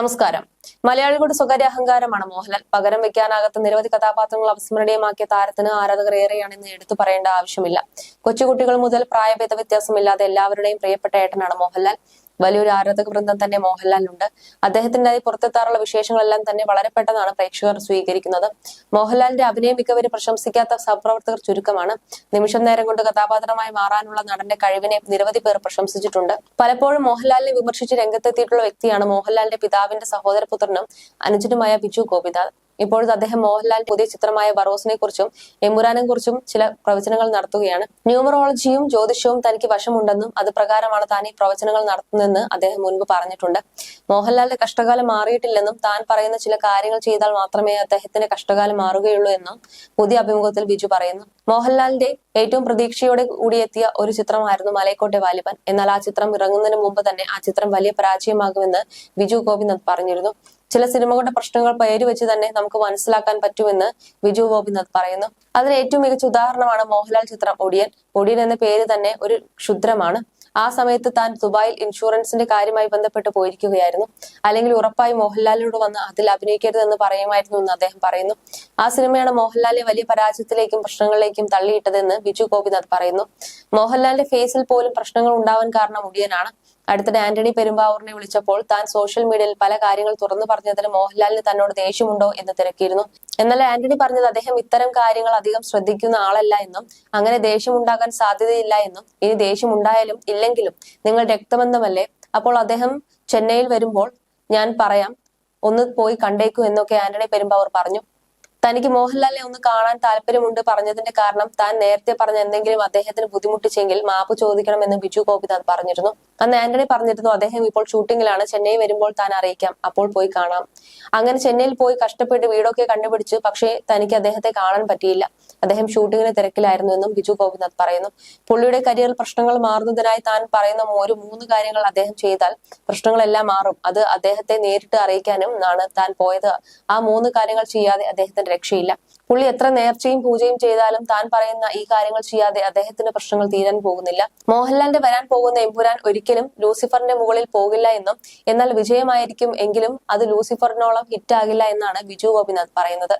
നമസ്കാരം. മലയാളികളുടെ സ്വകാര്യ അഹങ്കാരമാണ് മോഹൻലാൽ. പകരം വെക്കാനാകാത്ത നിരവധി കഥാപാത്രങ്ങൾ അവസ്മരണീയമാക്കിയ താരത്തിന് ആരാധകർ ഏറെയാണെന്ന് എടുത്തു പറയേണ്ട ആവശ്യമില്ല. കൊച്ചുകുട്ടികൾ മുതൽ പ്രായഭേദ വ്യത്യാസമില്ലാതെ എല്ലാവരുടെയും പ്രിയപ്പെട്ട ഏട്ടനാണ് മോഹൻലാൽ. വലിയൊരു ആരാധക വൃന്ദം തന്നെ മോഹൻലാലിനുണ്ട്. അദ്ദേഹത്തിന്റെ പുറത്തെത്താറുള്ള വിശേഷങ്ങളെല്ലാം തന്നെ വളരെ പെട്ടെന്നാണ് പ്രേക്ഷകർ സ്വീകരിക്കുന്നത്. മോഹൻലാലിന്റെ അഭിനയ മികവരെ പ്രശംസിക്കാത്ത സഹപ്രവർത്തകർ ചുരുക്കമാണ്. നിമിഷം നേരം കൊണ്ട് കഥാപാത്രമായി മാറാനുള്ള നടന്റെ കഴിവിനെ നിരവധി പേർ പ്രശംസിച്ചിട്ടുണ്ട്. പലപ്പോഴും മോഹൻലാലിനെ വിമർശിച്ച് രംഗത്തെത്തിയിട്ടുള്ള വ്യക്തിയാണ് മോഹൻലാലിന്റെ പിതാവിന്റെ സഹോദരപുത്രനും അനുജനുമായ ബിജു ഗോപിനാഥ്. ഇപ്പോഴത്തെ അദ്ദേഹം മോഹൻലാൽ പുതിയ ചിത്രമായ ബറോസിനെ കുറിച്ചും എമ്പുരാനെ കുറിച്ചും ചില പ്രവചനങ്ങൾ നടത്തുകയാണ്. ന്യൂമറോളജിയും ജ്യോതിഷവും തനിക്ക് വശമുണ്ടെന്നും അത് പ്രകാരമാണ് താൻ ഈ പ്രവചനങ്ങൾ നടത്തുന്നതെന്ന് അദ്ദേഹം മുൻപ് പറഞ്ഞിട്ടുണ്ട്. മോഹൻലാലിന്റെ കഷ്ടകാലം മാറിയിട്ടില്ലെന്നും താൻ പറയുന്ന ചില കാര്യങ്ങൾ ചെയ്താൽ മാത്രമേ അദ്ദേഹത്തിന്റെ കഷ്ടകാലം മാറുകയുള്ളൂ എന്നും പുതിയ അഭിമുഖത്തിൽ ബിജു പറയുന്നു. മോഹൻലാലിന്റെ ഏറ്റവും പ്രതീക്ഷയോടെ കൂടിയെത്തിയ ഒരു ചിത്രമായിരുന്നു മലയക്കോട്ടെ വാലിബൻ. എന്നാൽ ആ ചിത്രം ഇറങ്ങുന്നതിന് മുമ്പ് തന്നെ ആ ചിത്രം വലിയ പരാജയമാകുമെന്ന് ബിജു ഗോപിനാഥ് പറഞ്ഞിരുന്നു. ചില സിനിമകളുടെ പ്രശ്നങ്ങൾ പേര് വെച്ച് തന്നെ നമുക്ക് മനസ്സിലാക്കാൻ പറ്റുമെന്ന് വിജു ഗോപിനാഥ് പറയുന്നു. അതിന് ഏറ്റവും മികച്ച ഉദാഹരണമാണ് മോഹൻലാൽ ചിത്രം ഒടിയൻ. ഒടിയൻ എന്ന പേര് തന്നെ ഒരു ക്ഷുദ്രമാണ്. ആ സമയത്ത് താൻ ദുബായിൽ ഇൻഷുറൻസിന്റെ കാര്യമായി ബന്ധപ്പെട്ട് പോയിരിക്കുകയായിരുന്നു. അല്ലെങ്കിൽ ഉറപ്പായി മോഹൻലാലിനോട് വന്ന് അതിൽ അഭിനയിക്കരുതെന്ന് പറയുമായിരുന്നു എന്ന് അദ്ദേഹം പറയുന്നു. ആ സിനിമയാണ് മോഹൻലാലിനെ വലിയ പരാജയത്തിലേക്കും പ്രശ്നങ്ങളിലേക്കും തള്ളിയിട്ടതെന്ന് ബിജു ഗോപിനാഥ് പറയുന്നു. മോഹൻലാലിന്റെ ഫേസിൽ പോലും പ്രശ്നങ്ങൾ ഉണ്ടാവാൻ കാരണം മുടിയനാണ് അടുത്തിടെ ആന്റണി പെരുമ്പാവൂറിനെ വിളിച്ചപ്പോൾ താൻ സോഷ്യൽ മീഡിയയിൽ പല കാര്യങ്ങൾ തുറന്നു പറഞ്ഞതിന് മോഹൻലാലിന് തന്നോട് ദേഷ്യമുണ്ടോ എന്ന് തിരക്കിയിരുന്നു. എന്നാൽ ആന്റണി പറഞ്ഞത് അദ്ദേഹം ഇത്തരം കാര്യങ്ങൾ അധികം ശ്രദ്ധിക്കുന്ന ആളല്ല എന്നും അങ്ങനെ ദേഷ്യമുണ്ടാകാൻ സാധ്യതയില്ല എന്നും ഇനി ദേഷ്യമുണ്ടായാലും ഇല്ലെങ്കിലും നിങ്ങൾ രക്തബന്ധമല്ലേ? അപ്പോൾ അദ്ദേഹം ചെന്നൈയിൽ വരുമ്പോൾ ഞാൻ പറയാം ഒന്ന് പോയി കണ്ടേക്കൂ എന്നൊക്കെ ആന്റണി പെരുമ്പാവൂർ പറഞ്ഞു. തനിക്ക് മോഹൻലാലിനെ ഒന്ന് കാണാൻ താല്പര്യമുണ്ട് പറഞ്ഞതിന്റെ കാരണം താൻ നേരത്തെ പറഞ്ഞ എന്തെങ്കിലും അദ്ദേഹത്തിന് ബുദ്ധിമുട്ടിച്ചെങ്കിൽ മാപ്പ് ചോദിക്കണമെന്ന് ബിജു ഗോപിനാഥ് പറഞ്ഞിരുന്നു. അന്ന് ആന്റണി പറഞ്ഞിരുന്നു അദ്ദേഹം ഇപ്പോൾ ഷൂട്ടിങ്ങിലാണ്. ചെന്നൈ വരുമ്പോൾ താൻ അറിയിക്കാം. അപ്പോൾ പോയി കാണാം. അങ്ങനെ ചെന്നൈയിൽ പോയി കഷ്ടപ്പെട്ട് വീടൊക്കെ കണ്ടുപിടിച്ചു. പക്ഷേ തനിക്ക് അദ്ദേഹത്തെ കാണാൻ പറ്റിയില്ല. അദ്ദേഹം ഷൂട്ടിങ്ങിന് തിരക്കിലായിരുന്നു എന്നും ബിജു ഗോപിനാഥ് പറയുന്നു. പുള്ളിയുടെ കരിയർ പ്രശ്നങ്ങൾ മാറുന്നതിനായി താൻ പറയുന്ന ഒരു മൂന്ന് കാര്യങ്ങൾ അദ്ദേഹം ചെയ്താൽ പ്രശ്നങ്ങളെല്ലാം മാറും. അത് അദ്ദേഹത്തെ നേരിട്ട് അറിയിക്കാനും ആണ് താൻ പോയത്. ആ മൂന്ന് കാര്യങ്ങൾ ചെയ്യാതെ അദ്ദേഹത്തിന് രക്ഷയില്ല. പുള്ളി എത്ര നേർച്ചയും പൂജയും ചെയ്താലും താൻ പറയുന്ന ഈ കാര്യങ്ങൾ ചെയ്യാതെ അദ്ദേഹത്തിന്റെ പ്രശ്നങ്ങൾ തീരാൻ പോകുന്നില്ല. മോഹൻലാലിന്റെ വരാൻ പോകുന്ന എമ്പുരാൻ ഒരിക്കലും ലൂസിഫറിന്റെ മുകളിൽ പോകില്ല എന്നും എന്നാൽ വിജയമായിരിക്കും എങ്കിലും അത് ലൂസിഫറിനോളം ഹിറ്റ് ഹിറ്റാകില്ല എന്നാണ് ബിജു ഗോപിനാഥ് പറയുന്നത്.